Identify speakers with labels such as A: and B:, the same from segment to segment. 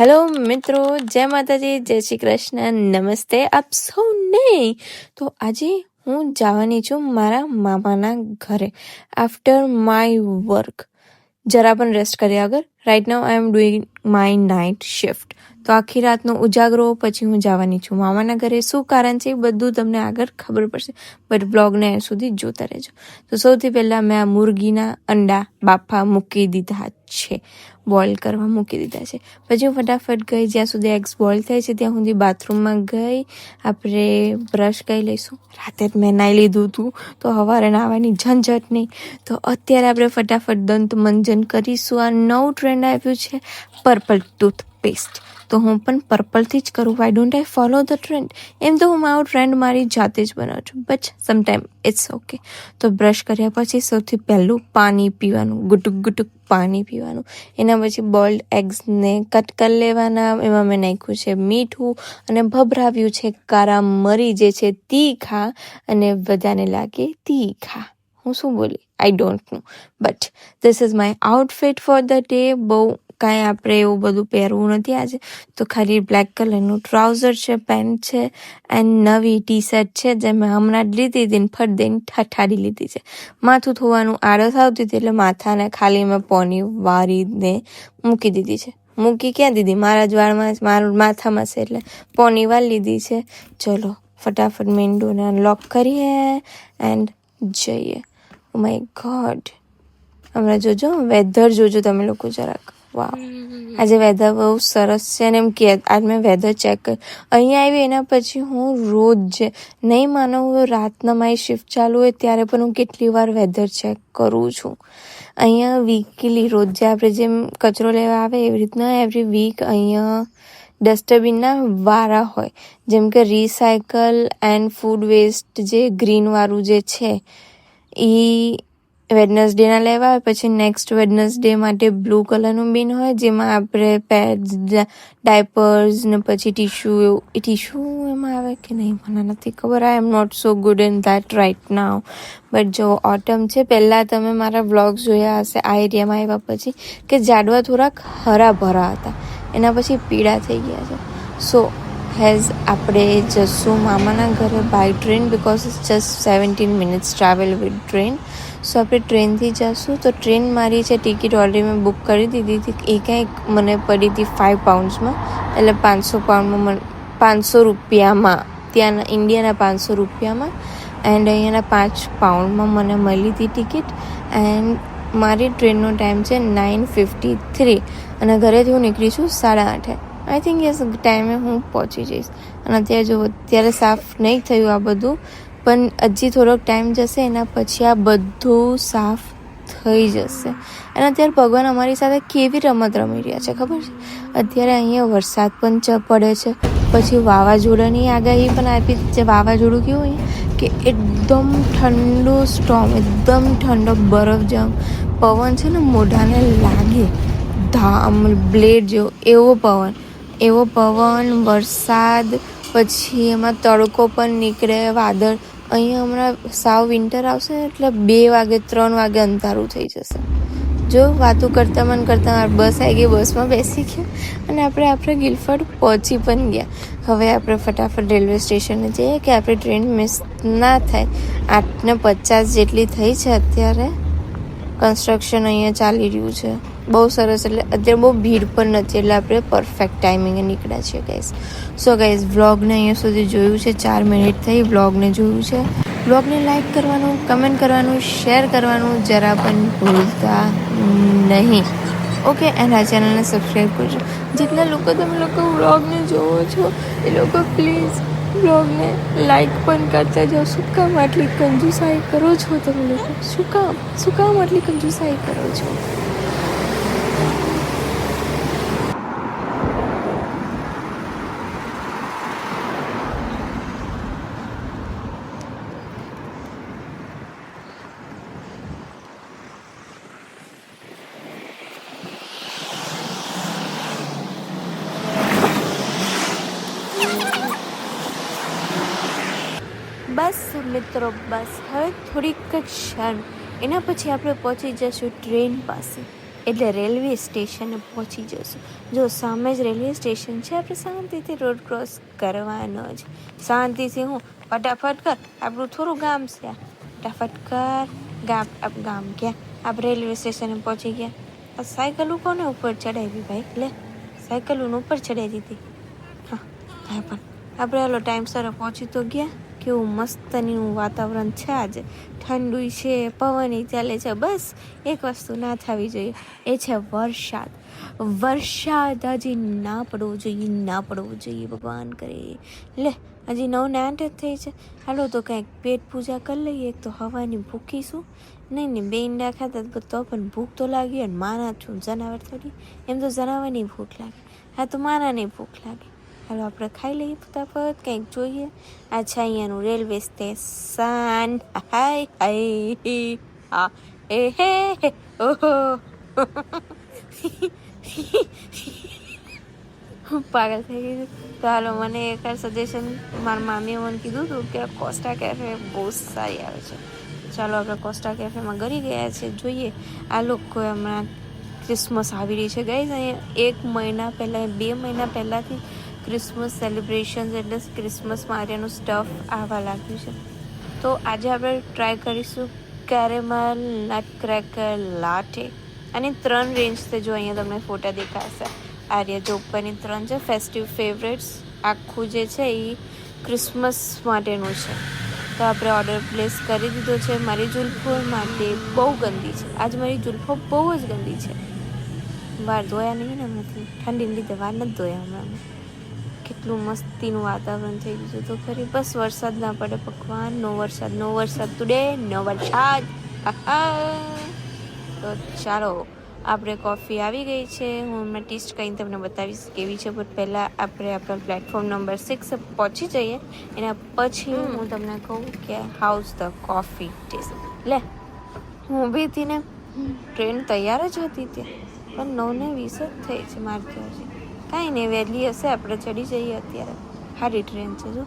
A: Hello મિત્રો, જય માતાજી, જય શ્રી કૃષ્ણ, નમસ્તે આપ સૌને. તો આજે હું જવાની છું મારા મામાના ઘરે આફ્ટર માય વર્ક જરા પણ રેસ્ટ કર્યા વગર right now I am doing my night shift તો આખી રાતનો ઉજાગરો પછી હું જવાની છું. મામાના ઘરે શું કારણ છે એ બધું તમને આગળ ખબર પડશે. બટ બ્લોગને end સુધી જોતા રહેજો. તો સૌથી પહેલાં મેં આ મુરગીના અંડા બાફા મૂકી દીધા છે. બોઇલ કરવા મૂકી દીધા છે. પછી હું ફટાફટ ગઈ, જ્યાં સુધી એગ્સ બોઇલ થાય છે, ત્યાં સુધી બાથરૂમમાં ગઈ. આપણે બ્રશ કરી લઈશું. રાતે જ મેં નાહી લીધું હતું તો સવારે નાહવાની ઝંઝટ નહીં. તો અત્યારે આપણે ફટાફટ દંત મંજન કરીશું. આ નવ ટ્રેન્ડ આવ્યું છે પર્પલ ટૂથપેસ્ટ તો હું પણ પર્પલથી જ કરું. Why don't I follow the trend એમ તો હું મારો ટ્રેન્ડ મારી જાતે જ બનાવું છું. બટ સમટાઈમ ઇટ્સ ઓકે તો બ્રશ કર્યા પછી સૌથી પહેલું પાણી પીવાનું. ગુટુક ગુટુક પાણી પીવાનું. એના પછી બોઇલ્ડ એગ્સને કટ કરી લેવાના. એમાં મેં નાખ્યું છે મીઠું અને ભભરાવ્યું છે કારા મરી જે છે તીખા અને બધાને લાગે તીખા. હું શું બોલી? I don't know but this is my outfit for the day બહુ કાંઈ આપણે એવું બધું પહેરવું નથી આજે. તો ખાલી બ્લેક કલરનું ટ્રાઉઝર છે પેન્ટ છે એન્ડ નવી ટી શર્ટ છે જે મેં હમણાં જ લીધી હતી ફટ દઈને ઠઠાડી લીધી છે. માથું ધોવાનું આળસ આવતી હતી એટલે માથાને ખાલી મેં પોની વારીને મૂકી દીધી છે. મૂકી ક્યાં દીધી? મારા જ વાળમાં મારું માથામાં છે એટલે પોની વાર લીધી છે. ચલો, ફટાફટ મેંડુને અનલોક કરીએ એન્ડ જઈએ. ઓ માય ગોડ હમણાં જોજો વેધર જોજો તમે લોકો જરાક. વાવ આજે વેધર બહુ સરસ છે અને એમ કે આજ મેં વેધર ચેક કર્યું અહીંયા આવી એના પછી હું રોજ નહીં માનો રાતના મારી શિફ્ટ ચાલુ હોય ત્યારે પણ હું કેટલી વાર વેધર ચેક કરું છું. અહીંયા વીકલી રોજ આપણે જેમ કચરો લેવા આવે એવી રીતના એવરી વીક અહીંયા ડસ્ટબિનના વારા હોય. જેમ કે રિસાયકલ એન્ડ ફૂડ વેસ્ટ જે ગ્રીનવાળું જે છે એ વેડનસડેના લેવા આવે, પછી નેક્સ્ટ વેડનસડે માટે બ્લુ કલરનું બિન હોય, જેમાં આપણે પેડ્સ ડાયપર્સ ને પછી ટીશ્યુ એવું, એ ટીશ્યુ એમાં આવે કે નહીં, મને નથી ખબર. I am not so good in that right now but જો ઓટમ છે, પહેલાં તમે મારા બ્લોગ્સ જોયા હશે, આ એરિયામાં આવ્યા પછી, કે જાડવા થોડાક હરા ભરા હતા. એના પછી પીળા થઈ ગયા છે. સો હેઝ આપણે જશું મામાના ઘરે by train because it's just seventeen minutes travel with train so આપણે ટ્રેનથી જશું. તો ટ્રેન મારી છે ટિકિટ ઓલરેડી મેં બુક કરી દીધી હતી, એ ક્યાંક મને પડી હતી ફાઇવ પાઉન્ડ્સમાં એટલે પાંચસો પાઉન્ડમાં પાંચસો રૂપિયામાં ત્યાંના ઇન્ડિયાના પાંચસો રૂપિયામાં. એન્ડ અહીંયાના પાંચ પાઉન્ડમાં મને મળી હતી ટિકિટ એન્ડ મારી ટ્રેનનો ટાઈમ છે નાઇન ફિફ્ટી થ્રી અને ઘરેથી હું નીકળી છું સાડા આઠે. આઈ થિંક યસ ટાઈમે હું પહોંચી જઈશ. અને અત્યારે જો, અત્યારે સાફ નહીં થયું આ બધું, પણ હજી થોડોક ટાઈમ જશે, એના પછી આ બધું સાફ થઈ જશે. અને અત્યારે ભગવાન અમારી સાથે કેવી રમત રમી રહ્યા છે, ખબર છે? અત્યારે અહીંયા વરસાદ પણ ચ, પડે છે. પછી વાવાઝોડાની આગાહી પણ આપી છે. વાવાઝોડું કેવું અહીંયા, કે એકદમ ઠંડુ સ્ટોમ એકદમ ઠંડો બરફ જેમ પવન છે ને, મોઢાને લાગે. ધામ, બ્લેડ જેવો, એવો પવન. એવો પવન, વરસાદ, પછી એમાં તડકો પણ નીકળે, વાદળ. અહીંયા હમણાં સાવ વિન્ટર આવશે એટલે બે વાગે, ત્રણ વાગે અંધારું થઈ જશે. જો, વાતો કરતાં મન કરતાં બસ આવી ગઈ, બસમાં બેસી ગયા અને આપણે આપણે ગિલફર્ડ પહોંચી પણ ગયા. હવે આપણે ફટાફટ રેલવે સ્ટેશને જઈએ કે આપણે ટ્રેન મિસ ના થાય. આઠને પચાસ જેટલી થઈ છે અત્યારે. કન્સ્ટ્રક્શન અહીંયા ચાલી રહ્યું છે. બહુ સરસ એટલે અત્યારે બહુ ભીડ પણ નથી એટલે આપણે પરફેક્ટ ટાઈમિંગે નીકળ્યા છીએ ગાઈઝ સો ગાઈઝ વ્લોગને અહીંયા સુધી જોયું છે, ચાર મિનિટ થઈ વ્લોગને જોયું છે. વ્લોગને લાઈક કરવાનું કમેન્ટ કરવાનું શેર કરવાનું જરા પણ ભૂલતા નહીં. ઓકે એન્ડ આ ચેનલને સબસ્ક્રાઈબ કરજો. જેટલા લોકો તમે લોકો વ્લોગને જોવો છો, એ લોકો પ્લીઝ બ્લોગને લાઈક પણ કરતા જાઓ. શું કામ આટલી કંજુસાઈ કરો છો તમે લોકો? શું કામ? શું કામ આટલી કંજુસાઈ કરો છો? બસ, મિત્રો, બસ. હવે થોડીક જ ક્ષણ. એના પછી આપણે પહોંચી જશું ટ્રેન પાસે. એટલે રેલવે સ્ટેશને પહોંચી જશું જો સામે જ રેલવે સ્ટેશન છે, આપણે શાંતિથી રોડ ક્રોસ કરવાનો જ. શાંતિથી હું ફટાફટ કર, આપણું થોડું ગામ છે ફટાફટ કર, ગામ, આપ ગામ ગયા આપ રેલવે સ્ટેશને પહોંચી ગયા. આ સાયકલ કોને ઉપર ચડાવી ભાઈ, લે. સાયકલ ઉપર ચડાવી દીધી. હા હા, પણ. આપણે હાલો ટાઈમસર પહોંચી તો ગયા. કેવું મસ્તનું વાતાવરણ છે આજે. ઠંડુ છે, પવન ચાલે છે, બસ એક વસ્તુ ના થવી જોઈએ, એ છે વરસાદ. વરસાદ હજી ના પડવો જોઈએ ના પડવો જોઈએ, ભગવાન કરે. લે હજી નવ ને આઠ જ થઈ છે. હાલો તો કંઈક પેટ પૂજા કરી લઈએ, એક તો હવાની ભૂખીશું નહીં નહીં બે ઈંડા ખાતા તો પણ ભૂખ તો લાગી અને માના છું, જનાવર થોડી. એમ તો જનાવરની ભૂખ લાગે. હા, તો માનાની ભૂખ લાગે. હાલો આપણે ખાઈ લઈએ ફટાફટ કંઈક જોઈએ અચ્છા અહીંયાનું રેલવે સ્ટેશન હાય હાય હા એ હે ઓહો હું પાગલ થઈ ગઈ તો હાલો મને એક સજેશન મારા મામીએ મને કીધું હતું કે કોસ્ટા કેફે બહુ સારી આવે છે ચાલો આપણે કોસ્ટા કેફેમાં ગરી ગયા છે જોઈએ આ લોકો હમણાં ક્રિસમસ આવી રહી છે ગઈ અહીંયા એક મહિના પહેલાં બે મહિના પહેલાંથી ક્રિસમસ સેલિબ્રેશન્સ એટલે ક્રિસમસ માટેનું સ્ટફ આવવા લાગ્યું છે. તો આજે આપણે ટ્રાય કરીશું કેરેમલ નટ ક્રેકર લાટે અને ત્રણ રેન્જ છે જો અહીંયા તમને ફોટા દેખાશે. જો ઉપરની ત્રણ છે ફેસ્ટિવ ફેવરેટ્સ આખું જે છે એ ક્રિસમસ માટેનું છે. તો આપણે ઓર્ડર પ્લેસ કરી દીધો છે. મારી જુલ્ફો માટે બહુ ગંદી છે. આજ મારી જુલ્ફો બહુ જ ગંદી છે. વાર ધોયા નહીં ને હમણાંથી. ઠંડીને લીધે વાર નથી ધોયા હમણાં કેટલું મસ્તીનું વાતાવરણ થઈ ગયું છે. તો ખરી બસ વરસાદ ના પડે ભગવાન નો વરસાદ નો વરસાદ ટુડે નો વરસાદ. તો ચાલો આપણે કોફી આવી ગઈ છે. હું હમણાં ટેસ્ટ કરીને તમને બતાવીશ કેવી છે પણ પહેલાં આપણે આપણા પ્લેટફોર્મ નંબર સિક્સ પહોંચી જઈએ. એના પછી હું તમને કહું કે હાઉસ ધ કોફી ટેસ્ટ લે હું ઊભી હતી ને ટ્રેન તૈયાર જ હતી ત્યાં. પણ નવને વીસ જ થઈ છે મારે ત્યાં કાંઈ નહીં, વહેલી હશે, આપણે ચડી જઈએ અત્યારે. સારી ટ્રેન છે, જો.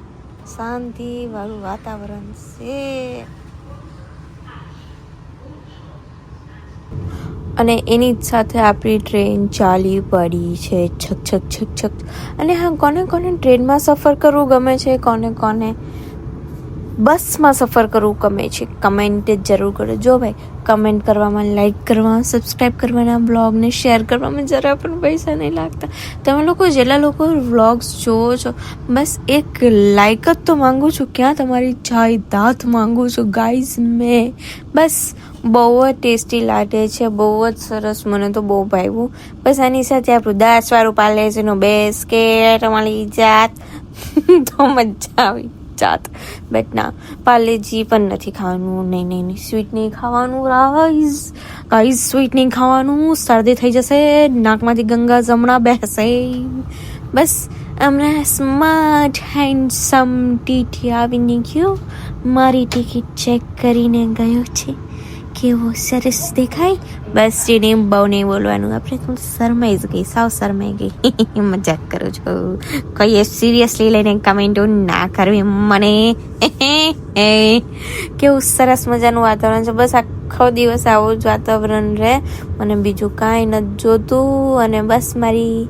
A: શાંતિવાળું વાતાવરણ છે. અને એની સાથે આપણી ટ્રેન ચાલી પડી છે, છક છક છક છક. અને હા, કોને કોને ટ્રેનમાં સફર કરવું ગમે છે, કોને કોને બસમાં સફર કરવું ગમે છે કમેન્ટ જરૂર કરો જો ભાઈ. કમેન્ટ કરવામાં લાઈક કરવા સબસ્ક્રાઈબ કરવાના બ્લોગને શેર કરવામાં જરા પણ પૈસા નહીં લાગતા. તમે લોકો જેટલા લોકો વ્લોગ્સ જોવો છો, બસ એક લાઈક જ તો માંગુ છું. ક્યાં તમારી જાયદાદ માંગુ છું ગાઈઝ મેં. બસ બહુ જ ટેસ્ટી લાગે છે, બહુ જ સરસ, મને તો બહુ ભાવ્યું. બસ આની સાથે આપણું દાસવાળું પાર્લેજીનું બેસ્કેટ અમારી જાત. તો મજા આવી. જાત. બટ ના પાર્લેજી પણ નથી ખાવાનું, નહીં નહીં નહીં. સ્વીટ નહીં ખાવાનું રાઈસ ગાઈઝ સ્વીટ નહીં ખાવાનું, શરદી થઈ જશે, નાકમાંથી ગંગા જમણા બેસે. બસ, અમને સ્માર્ટ હેન્ડસમ ટીટી આવીને ગયો. મારી ટિકિટ ચેક કરીને ગયો છે. કેવો સરસ દેખાય. બસ જેને બહુ નહીં બોલવાનું. આપણે તો શરમાઈ જ ગઈ, સાવ શરમાઈ ગઈ. મજાક કરું છું. કહીએ સિરિયસલી લઈને કમેન્ટો ના કરવી મને. કેવું સરસ મજાનું વાતાવરણ છે. બસ આખો દિવસ આવું જ વાતાવરણ રહે. મને બીજું કાંઈ નથી જોતું. અને બસ મારી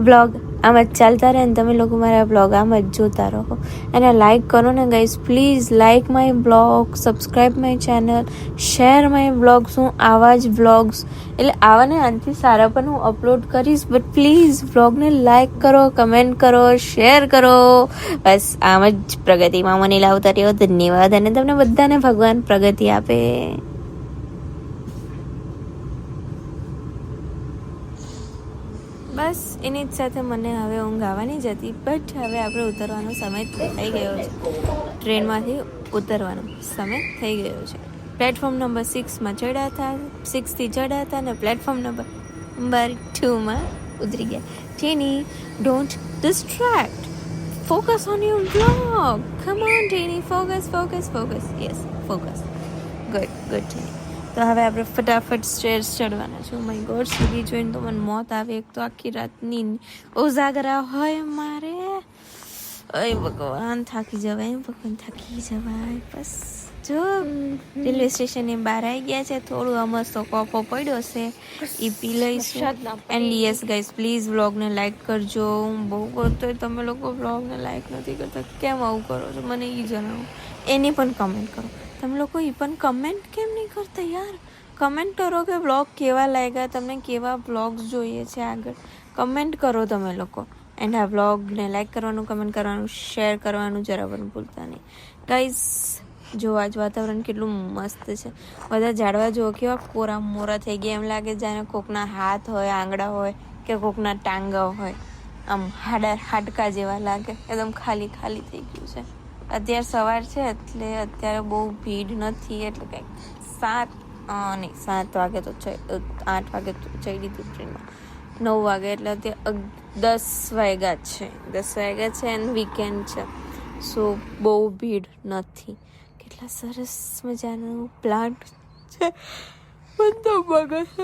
A: બ્લોગ આમ જ ચાલતા રહે ને તમે લોકો મારા બ્લોગ આમ જ જોતા રહો. અને લાઈક કરો ને guys please like my blog subscribe my channel share my blogs હું આવા જ બ્લોગ્સ એટલે આવા ને આનાથી સારા પણ હું અપલોડ કરીશ બટ પ્લીઝ બ્લોગને લાઈક કરો કમેન્ટ કરો શેર કરો. બસ આમ જ પ્રગતિમાં મને લાવતા રહ્યો ધન્યવાદ. અને તમને બધાને ભગવાન પ્રગતિ આપે બસ એની જ સાથે મને હવે ઊંઘ આવવાની જ હતી બટ હવે આપણે ઉતરવાનો સમય થઈ ગયો છે. ટ્રેનમાંથી ઉતરવાનો સમય થઈ ગયો છે. પ્લેટફોર્મ નંબર સિક્સમાં ચડ્યા હતા સિક્સથી ચડ્યા હતા અને પ્લેટફોર્મ નંબર નંબર ટુમાં ઉતરી ગયા. Tenny don't distract focus on you blog come on Tenny focus focus focus yes focus good good Tenny તો હવે આપણે ફટાફટ સ્ટેર્સ ચડવાના છે. માય ગોડ સુધી જોઈને તો મને મોત આવે. એક તો આખી રાતની ઉજાગરા હોય મારે. અય ભગવાન, થાકી જવાય ભગવાન, થાકી જવાય. બસ, જો. રેલવે સ્ટેશનની બહાર આવી ગયા છે. થોડું અમસ્ત તો કોફો પડ્યો છે. એ પી લઈશું. એન્ડ યસ ગાઈઝ પ્લીઝ વ્લોગને લાઈક કરજો. હું બહુ કરતો તમે લોકો વ્લોગને લાઈક નથી કરતા. કેમ આવું કરો છો? મને એ જણાવો. એની પણ કમેન્ટ કરો. તમે લોકો એ પણ કમેન્ટ કેમ નહીં કરતા યાર? કમેન્ટ કરો કે વ્લોગ કેવા લાગ્યા? તમને કેવા વ્લોગ્સ જોઈએ છે આગળ? કમેન્ટ કરો તમે લોકો. એન્ડ આ વ્લોગને લાઈક કરવાનું કમેન્ટ કરવાનું શેર કરવાનું જરા પણ ભૂલતા નહીં. ગાઈઝ જો આજ વાતાવરણ કેટલું મસ્ત છે. બધા ઝાડવા જુઓ, કેવા કોરા મોરા થઈ ગયા. એમ લાગે જાણે કોકના હાથ હોય, આંગળા હોય કે કોકના ટાંગા હોય. આમ હાડા હાડકા જેવા લાગે. એકદમ ખાલી ખાલી થઈ ગયું છે. અત્યારે સવાર છે એટલે અત્યારે બહુ ભીડ નથી, એટલે કંઈક સાત નહીં, સાત વાગે તો આઠ વાગે તો ચડી હતી ટ્રેનમાં. નવ વાગે, એટલે અત્યારે દસ વાગ્યા છે. દસ વાગ્યા છે એન્ડ વીકેન્ડ છે. સો બહુ ભીડ નથી. કેટલા સરસ મજાનું પ્લાન્ટ છે. બધો બગસ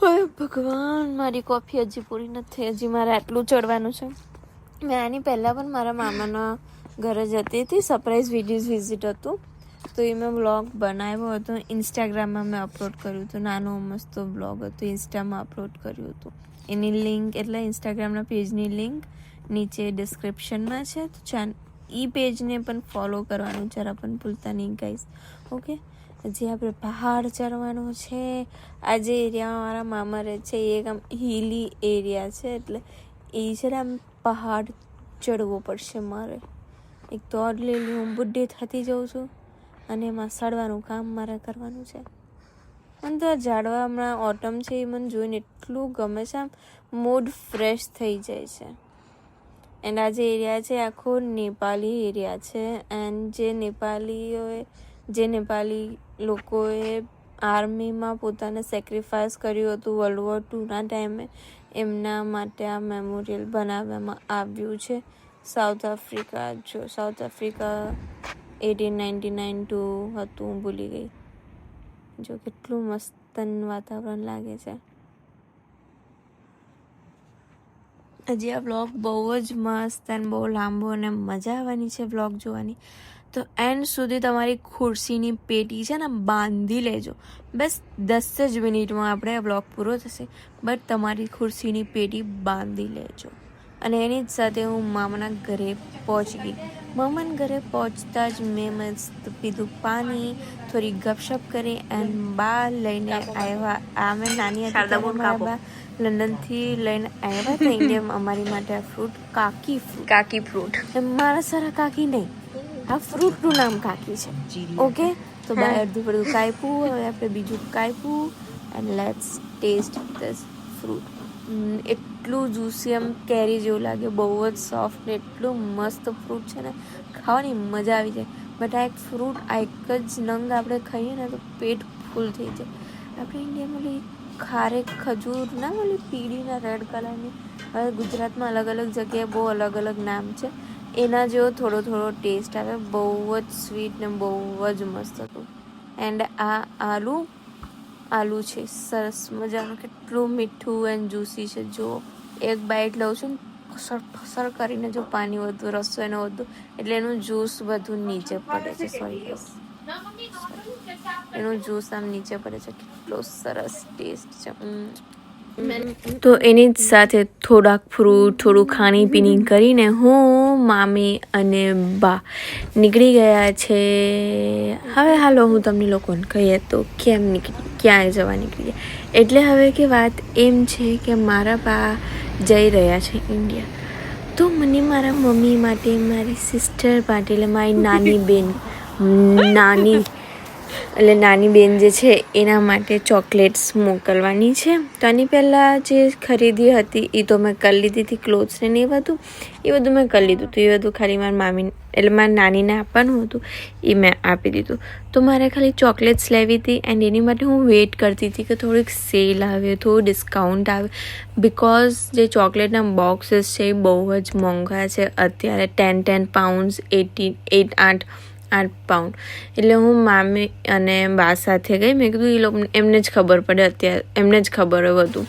A: હવે ભગવાન, મારી કોફી હજી પૂરી નથી, હજી મારે આટલું ચડવાનું છે. મેં આની પહેલાં પણ મારા મામાના ઘરે જતી હતી. સરપ્રાઈઝ વિડીયોઝ વિઝિટ હતું. તો એ મેં બ્લોગ બનાવ્યો હતો. ઇન્સ્ટાગ્રામમાં મેં અપલોડ કર્યું હતું. નાનો મસ્તો બ્લોગ હતો. ઇન્સ્ટામાં અપલોડ કર્યું હતું. એની લિંક એટલે ઇન્સ્ટાગ્રામના પેજની લિંક નીચે ડિસ્ક્રિપ્શનમાં છે. તો ચાલ એ પેજને પણ ફોલો કરવાનું જરા પણ ભૂલતા નહીં ગાઈસ ઓકે હજી આપણે પહાડ ચડવાનું છે. આ જે એરિયામાં મારા મામા રહે છે. એ એક આમ હિલી એરિયા છે. એટલે એ છે આમ પહાડ ચડવો પડશે મારે. એક તો ઓલરેડી હું બુઢી થતી જાઉં છું અને એમાં સડવાનું કામ મારે કરવાનું છે. અને તો ઝાડવા હમણાં ઓટમ છે એ મને જોઈને એટલું ગમે છે આમ મૂડ ફ્રેશ થઈ જાય છે. એન્ડ આ જે એરિયા છે, આખો નેપાલી એરિયા છે. એન્ડ જે નેપાલીઓએ, જે નેપાલી લોકોએ આર્મીમાં પોતાને સેક્રિફાઈસ કર્યું હતું વર્લ્ડ વોર ટુના ટાઈમે એમના માટે આ મેમોરિયલ બનાવવામાં આવ્યું છે. સાઉથ આફ્રિકા જો, South Africa eighteen ninety nine two હતું, હું ભૂલી ગઈ. જો કેટલું મસ્ત વાતાવરણ લાગે છે. હજી આ બ્લોગ બહુ જ મસ્ત અને બહુ લાંબો અને મજા આવવાની છે બ્લોગ જોવાની. તો એન્ડ સુધી તમારી ખુરશીની પેટી છે ને બાંધી લેજો. બસ દસ જ મિનિટમાં આપણે આ બ્લોગ પૂરો થશે. બટ તમારી ખુરશીની પેટી બાંધી લેજો. અને એની જ સાથે હું મામાના ઘરે પહોંચી ગઈ. મામાના ઘરે પહોંચતા જ મેં મસ્ત પીધું પાણી થોડી ગપશપ કરી એન્ડ બા લઈને આવ્યા. આ મેં નાની બા લંડનથી લઈને આવ્યા હતા ઇન્ડિયામાં અમારી માટે આ ફ્રૂટ કાકી
B: કાકી ફ્રૂટ
A: મારા સારા કાકી નહીં. આ ફ્રૂટનું નામ કાકી છે. ઓકે તો બહાર અડધું પડધું કાપ્યું. હવે આપણે બીજું કાપ્યું. And let's taste this fruit એટલું જ્યુસી એમ કેરી જેવું લાગે બહુ જ સોફ્ટ ને એટલું મસ્ત ફ્રૂટ છે ને, ખાવાની મજા આવી જાય. બટ આ એક ફ્રૂટ આ એક જ નંગ આપણે ખાઈએ ને તો પેટ ફૂલ થઈ જાય. આપણે ઇન્ડિયામાં ઓલી ખારે ખજૂર ના, ઓલી પીળીના રેડ કલરની હવે ગુજરાતમાં અલગ અલગ જગ્યાએ બહુ અલગ અલગ નામ છે. એના જેવો થોડો થોડો ટેસ્ટ આવે. બહુ જ સ્વીટ ને બહુ જ મસ્ત હતું. એન્ડ આ આલુ આલુ છે. સરસ મજાનું. કેટલું મીઠું એન્ડ જ્યુસી છે. જો એક બાઈટ લઉં છું. ફસર ફસર કરીને જો પાણી વધુ રસો એનો વધુ એટલે એનું જ્યુસ બધું નીચે પડે છે. સોરી એનું જ્યુસ આમ નીચે પડે છે. કેટલો સરસ ટેસ્ટ છે. તો એની જ સાથે થોડાક ફ્રૂટ થોડું ખાણીપીણી કરીને હું, મામી અને બા નીકળી ગયા છે. હવે હાલો હું તમને લોકોને કહીએ તો કેમ નીકળી ક્યાં જવા નીકળી એટલે હવે કે વાત એમ છે કે મારા બા જઈ રહ્યા છે ઇન્ડિયા તો મને મારા મમ્મી માટે, મારી સિસ્ટર માટે, એટલે મારી નાની બેન, નાની એટલે નાની બેન જે છે, એના માટે ચોકલેટ્સ મોકલવાની છે. તો આની પહેલાં જે ખરીદી હતી એ તો મેં કરી લીધી હતી ક્લોથ્સને એ બધું. એ બધું મેં કરી લીધું હતું. એ બધું ખાલી મારી મામી એટલે મારી નાનીને આપવાનું હતું. એ મેં આપી દીધું. તો મારે ખાલી ચોકલેટ્સ લેવી હતી એન્ડ એની માટે હું વેઇટ કરતી હતી કે થોડીક સેલ આવે, થોડું ડિસ્કાઉન્ટ આવે. બિકોઝ જે ચોકલેટના બોક્સીસ છે, એ બહુ જ મોંઘા છે. અત્યારે ten ten pounds eighty eight આઠ આઠ પાઉન્ડ એટલે હું મામી અને બા સાથે ગઈ. મેં કીધું એ લોકો એમને જ ખબર પડે અત્યારે. એમને જ ખબર હોય બધું.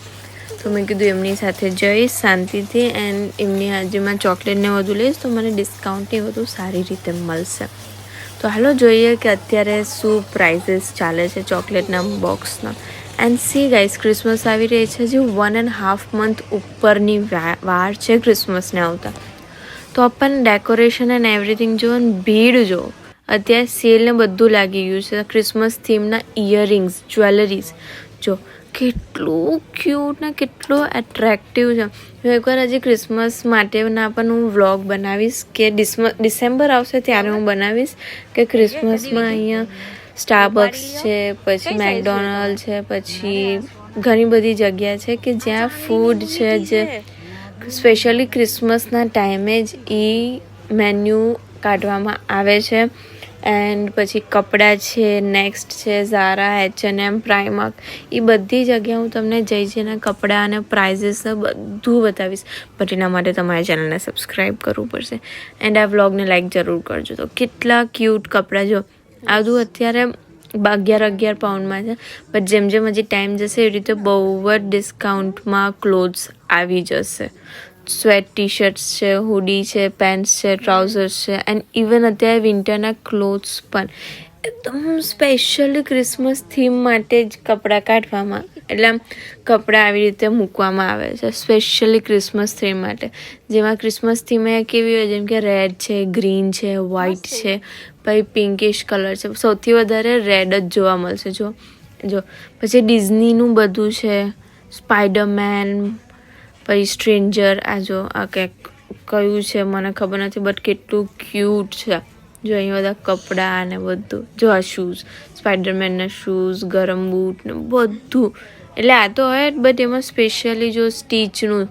A: તો મેં કીધું, એમની સાથે જઈશ શાંતિથી એન્ડ એમની હાજરીમાં ચોકલેટને વધુ લઈશ, તો મને ડિસ્કાઉન્ટ એ બધું સારી રીતે મળશે. તો હાલો જોઈએ કે અત્યારે શું પ્રાઇઝિસ ચાલે છે ચોકલેટના બોક્સના એન્ડ સી ગાઈસ ક્રિસમસ આવી રહી છે જે વન એન્ડ હાફ મંથ ઉપરની વાર છે ક્રિસમસને આવતા. તો આપણને ડેકોરેશન એન્ડ એવરીથિંગ જો ભીડ જો અત્યારે સેલ ને બધું લાગી ગયું છે. ક્રિસમસ થીમના ઇયરિંગ્સ જ્વેલરીઝ જો કેટલું ક્યુટ ને કેટલું એટ્રેક્ટિવ છે. હું એકવાર હજી ક્રિસમસ માટેના પણ હું વ્લોગ બનાવીશ કે ડિસમ ડિસેમ્બર આવશે ત્યારે હું બનાવીશ કે ક્રિસમસમાં અહીંયા સ્ટારબક્સ છે પછી મેકડોનલ્ડ છે? પછી ઘણી બધી જગ્યા છે કે જ્યાં ફૂડ છે જે સ્પેશિયલી ક્રિસમસના ટાઈમે જ એ મેન્યુ કાઢવામાં આવે છે. એન્ડ પછી કપડાં છે, નેક્સ્ટ છે, ઝારા એચ એન એમ પ્રાઇમાર્ક એ બધી જગ્યાએ હું તમને જઈ જઈને કપડાં અને પ્રાઇઝીસ બધું બતાવીશ. બટ એના માટે તમારે ચેનલને સબસ્ક્રાઈબ કરવું પડશે. એન્ડ આ વ્લોગને લાઈક જરૂર કરજો. તો કેટલા ક્યુટ કપડાં જો. આ બધું અત્યારે અગિયાર અગિયાર પાઉન્ડમાં છે. બટ જેમ જેમ હજી ટાઈમ જશે, એવી રીતે બહુ જ ડિસ્કાઉન્ટમાં ક્લોથ્સ આવી જશે. સ્વેટ ટી શર્ટ્સ છે હુડી છે પેન્ટ્સ છે ટ્રાઉઝર્સ છે એન્ડ ઇવન અત્યારે વિન્ટરના ક્લોથ્સ પણ એકદમ સ્પેશિયલી ક્રિસમસ થીમ માટે જ કપડાં કાઢવામાં એટલે આમ કપડાં આવી રીતે મૂકવામાં આવે છે સ્પેશિયલી ક્રિસમસ થીમ માટે. જેમાં ક્રિસમસ થીમ કેવી હોય જેમ કે રેડ છે ગ્રીન છે વ્હાઇટ છે. પછી પિંકિશ કલર છે. સૌથી વધારે રેડ જ જોવા મળશે જો જો. પછી ડિઝનીનું બધું છે સ્પાઈડરમેન પછી સ્ટ્રેન્જર આ જો, આ કંઈક કયું છે મને ખબર નથી બટ કેટલું ક્યુટ છે. જો અહીં બધા કપડાં ને બધું. જો આ શૂઝ સ્પાઈડરમેનના શૂઝ ગરમ બૂટ ને બધું. એટલે આ તો હોય બટ એમાં સ્પેશિયલી જો સ્ટીચનું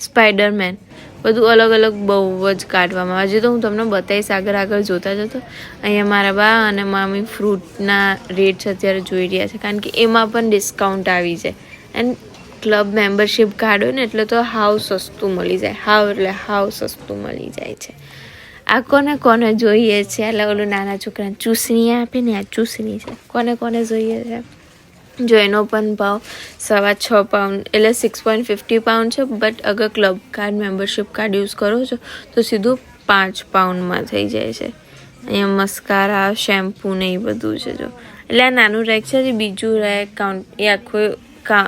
A: સ્પાઈડરમેન બધું અલગ અલગ બહુ જ કાઢવામાં આવે. છે તો હું તમને બતાવીશ, આગળ આગળ જોતા જતો. અહીંયા મારા બા અને મામી ફ્રૂટના રેટ્સ અત્યારે જોઈ રહ્યા છે, કારણ કે એમાં પણ ડિસ્કાઉન્ટ આવી જાય. એન્ડ ક્લબ મેમ્બરશિપ કાર્ડ હોય ને એટલે તો હાવ સસ્તું મળી જાય. હાવ એટલે હાવ સસ્તું મળી જાય છે. આ કોને કોને જોઈએ છે? એટલે ઓલું નાના છોકરાને ચૂસણી આપે ને આ ચૂસણી છે. કોને કોને જોઈએ છે? જો એનો પણ ભાવ સવા છ પાઉન્ડ એટલે સિક્સ પોઈન્ટ ફિફ્ટી પાઉન્ડ છે બટ અગર club card membership card use કરો છો, તો સીધું પાંચ પાઉન્ડમાં થઈ જાય છે. અહીંયા મસ્કારા, શેમ્પૂ ને એ બધું છે જો. એટલે આ નાનું રેક છે જે બીજું રેક, કાઉન્ટ, એ આખું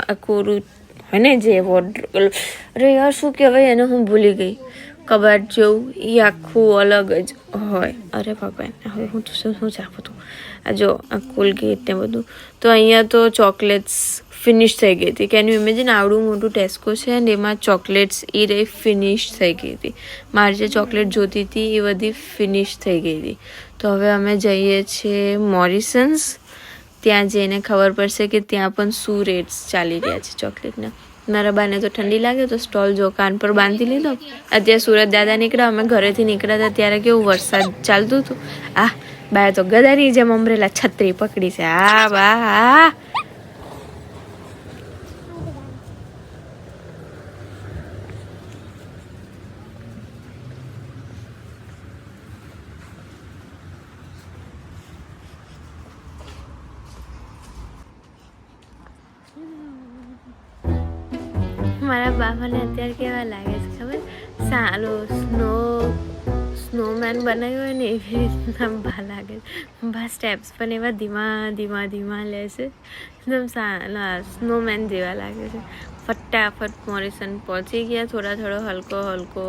A: આખું રૂ- હોય ને જે વોર્ડ અરે યાર, શું કહેવાય એને હું ભૂલી ગઈ. કબાટ જેવું એ આખું અલગ જ હોય. અરે ભગવાન, હવે હું તો શું શું ચાખું હતું આ જો, આ કોલગેટ ને બધું. તો અહીંયા તો ચોકલેટ્સ ફિનિશ થઈ ગઈ હતી. કેન યુ ઇમેજિન આવડું મોટું ટેસ્કો છે અને એમાં ચોકલેટ્સ એ રહી ફિનિશ થઈ ગઈ હતી. મારે જે ચોકલેટ જોતી હતી એ બધી ફિનિશ થઈ ગઈ હતી. તો હવે અમે જઈએ છીએ મોરિસન્સ ત્યાં જઈને ખબર પડશે કે ત્યાં પણ શું રેટ્સ ચાલી રહ્યા છે ચોકલેટના. મારા બાને તો ઠંડી લાગે તો સ્ટોલ જો કાન પર બાંધી લીધો. અત્યારે સુરત દાદા નીકળ્યા, અમે ઘરેથી નીકળ્યા હતા ત્યારે કેવું વરસાદ ચાલતું હતું. આ બાએ તો ગદાની જેમ અમરેલા છત્રી પકડી છે. આ બા, આ. મારા બાબાને અત્યારે કેવા લાગે છે ખબર સારો સ્નો સ્નોમેન બનાવ્યો હોય ને એવી રીતના બા લાગે છે બા સ્ટેપ્સ પણ એવા ધીમા ધીમા ધીમા લે છે એકદમ સારા સ્નોમેન જેવા લાગે છે ફટાફટ મોરિસન પહોંચી ગયા થોડા થોડો હલકો હલકો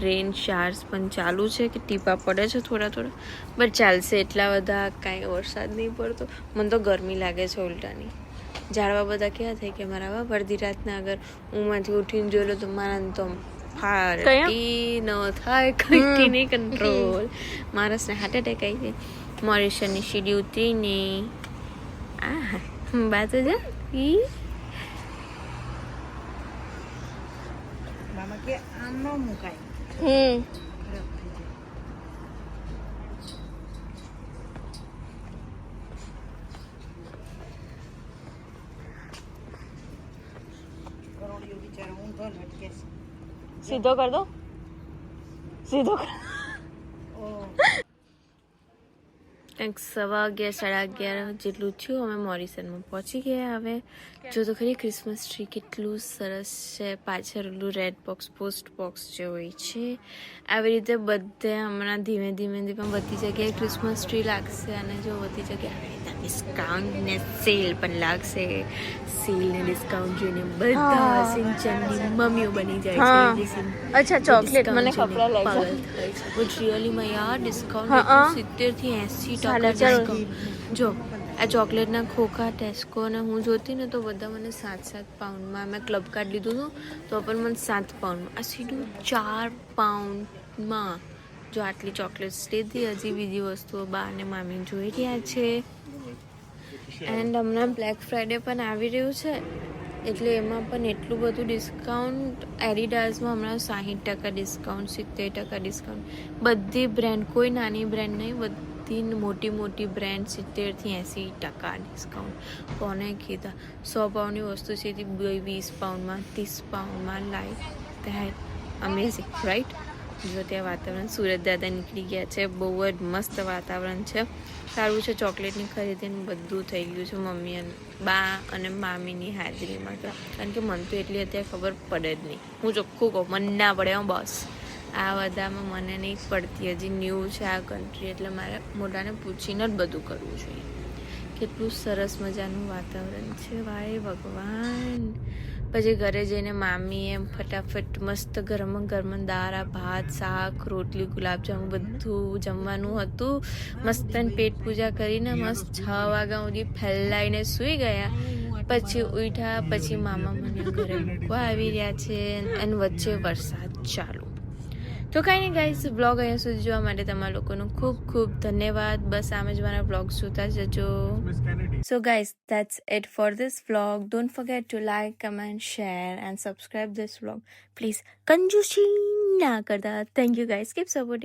A: રેન શાર્સ પણ ચાલુ છે કે ટીપા પડે છે થોડા થોડા બટ ચાલશે એટલા બધા કાંઈ વરસાદ નહીં પડતો મને તો ગરમી લાગે છે ઉલટાની ઝાડવા બધા કેવા થાય કે મારા બાપ અડધી રાતના અગર ઊંઘમાંથી ઉઠીને જોયેલો તો મારા તો ફાટી ન થાય કઈ નહીં કંટ્રોલ માણસને હાર્ટ એટેક આવી જાય મોરિશનની સીડી ઉતરીને આ બાત જ. ઈ?
B: મામા કે આમ ન મુકાય.
A: હમ. સીધો કર દો. સીધો કર. કંઈક સવા અગિયાર, સાડા અગિયાર જેટલું થયું, અમે મોરિસનમાં પહોંચી ગયા હવે. જો તો ખરી ક્રિસમસ ટ્રી કેટલું સરસ છે. પાછળ રેડ બોક્સ પોસ્ટ બોક્સ જે હોય છે. આવી રીતે બધે હમણાં ધીમે ધીમે ધીમે બધી જગ્યાએ ક્રિસમસ ટ્રી લાગશે અને જો બધી જગ્યાએ ડિસ્કાઉન્ટ ને સેલ પણ લાગશે સેલ ને ડિસ્કાઉન્ટ જોઈને બધા સિંચનની મમ્મીઓ બની જાય છે
C: અચ્છા ચોકલેટ મને કપડાં લઈ
A: પાગલ થાય છે. યાર ડિસ્કાઉન્ટ
C: હા, હા.
A: 70 થી 80 ટકા. જો આ ચોકલેટના ખોખા ટેસ્કો ને હું જોતી ને તો બધા મને સાત સાત પાઉન્ડમાં મેં ક્લબ કાર્ડ લીધું હતું તો પણ મને સાત પાઉન્ડમાં આ સીધું ચાર પાઉન્ડમાં જો આટલી ચોકલેટ્સ લીધી હજી બીજી વસ્તુઓ બા અને મામી જોઈ રહ્યા છે એન્ડ હમણાં બ્લેક ફ્રાઈડે પણ આવી રહ્યું છે, એટલે એમાં પણ એટલું બધું ડિસ્કાઉન્ટ એડિડાઝમાં હમણાં સાહીઠ ટકા ડિસ્કાઉન્ટ સિત્તેર ટકા ડિસ્કાઉન્ટ બધી બ્રેન્ડ કોઈ નાની બ્રેન્ડ નહીં, બધી મોટી મોટી બ્રેન્ડ સિત્તેરથી એંસી ટકા ડિસ્કાઉન્ટ કોને કીધા? સો પાઉન્ડની વસ્તુ છે બે વીસ પાઉન્ડમાં, ત્રીસ પાઉન્ડમાં લાઈ ધેટ અમેઝિંગ રાઈટ જો ત્યાં વાતાવરણ સુરત દાદા નીકળી ગયા છે, બહુ જ મસ્ત વાતાવરણ છે. સારું છે ચોકલેટની ખરીદીને બધું થઈ ગયું છે મમ્મી અને બા અને મામીની હાજરીમાં તો કારણ કે મને તો એટલી અત્યારે ખબર પડે જ નહીં. હું ચોખ્ખું કહું, મને ના પડે હું, બસ. આ બધામાં મને નહીં પડતી. હજી ન્યૂ છે આ કન્ટ્રી એટલે મારે મોટાને પૂછીને જ બધું કરવું જોઈએ. કેટલું સરસ મજાનું વાતાવરણ છે. વાય ભગવાન. પછી ઘરે જઈને મામી એમ ફટાફટ મસ્ત ગરમ ગરમ દાળ, ભાત, શાક, રોટલી, ગુલાબજાંબુ બધું જમવાનું હતું. મસ્ત પેટ પૂજા કરીને મસ્ત છ વાગ્યા સુધી ફેલાઈને સૂઈ ગયા. પછી ઉઠ્યા, પછી મામા મને ઘરે મૂકવા આવી રહ્યા છે અને વચ્ચે વરસાદ ચાલુ. તો કાંઈ નહીં ગાઈસ બ્લોગ અહીંયા સુધી જોવા માટે તમારા લોકોનો ખૂબ ખૂબ ધન્યવાદ બસ આમ જ મારા બ્લોગ જોતા જજો So, guys, that's it for this vlog. Don't forget to like, comment, share, and subscribe this vlog. Please, conjusi na karda. Thank you, guys. Keep supporting.